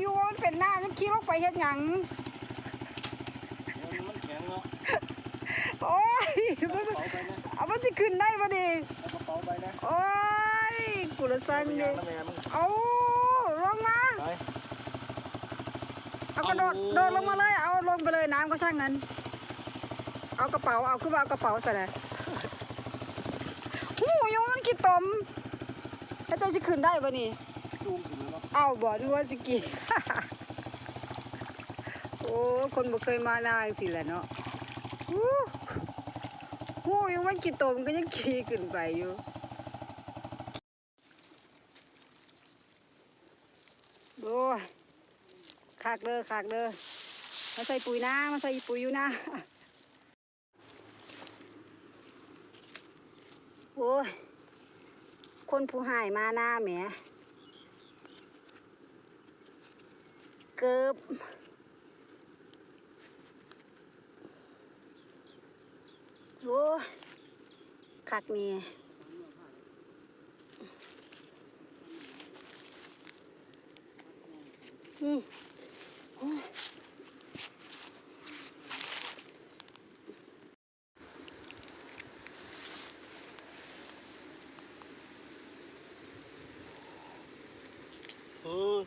อยู่ว่ามันเป็นหน้ามันขี่ลงไปเฮ็ดหยังมันแข็งเนาะโอ้ยมันกระเป๋าไปนะเอามันสิขึ้นได้บ่ดิเอากระเป๋าไปนะโอ้ยกูละสั่งไปยางน้ำแม่มึงเอาลงมาไป เอากระโดดเอาโดดลงมาเลยเอาลงไปเลยน้ำก็ช่างเงินเอากระเป๋าเอาขึ้นมาเอากระเป๋าใส่เลยหูยมันกี่ตมแล้วจะสิขึ้นได้บ่นี่ จูงถึง เนาะเอาบ่นึกว่าสิกีโอ้คนบ่เคยมานางสิแหละเนาะหูหูยงมันกี่ตมก็ยังขี่ขึ้นไปอยู่โอ้ยขากเด้อขากเด้อมาใส่ปุ๋ยนะมาใส่ปุ๋ยอยู่นะโอ้ยคนผู้หายมาหน้าแหม เกิบโอ้คักนี่อืมโอ้ย เออ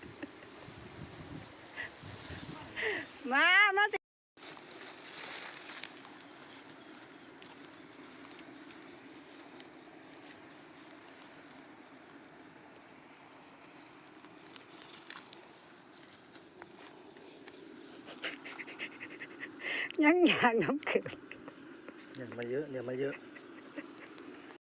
มามาสิยังอยากน้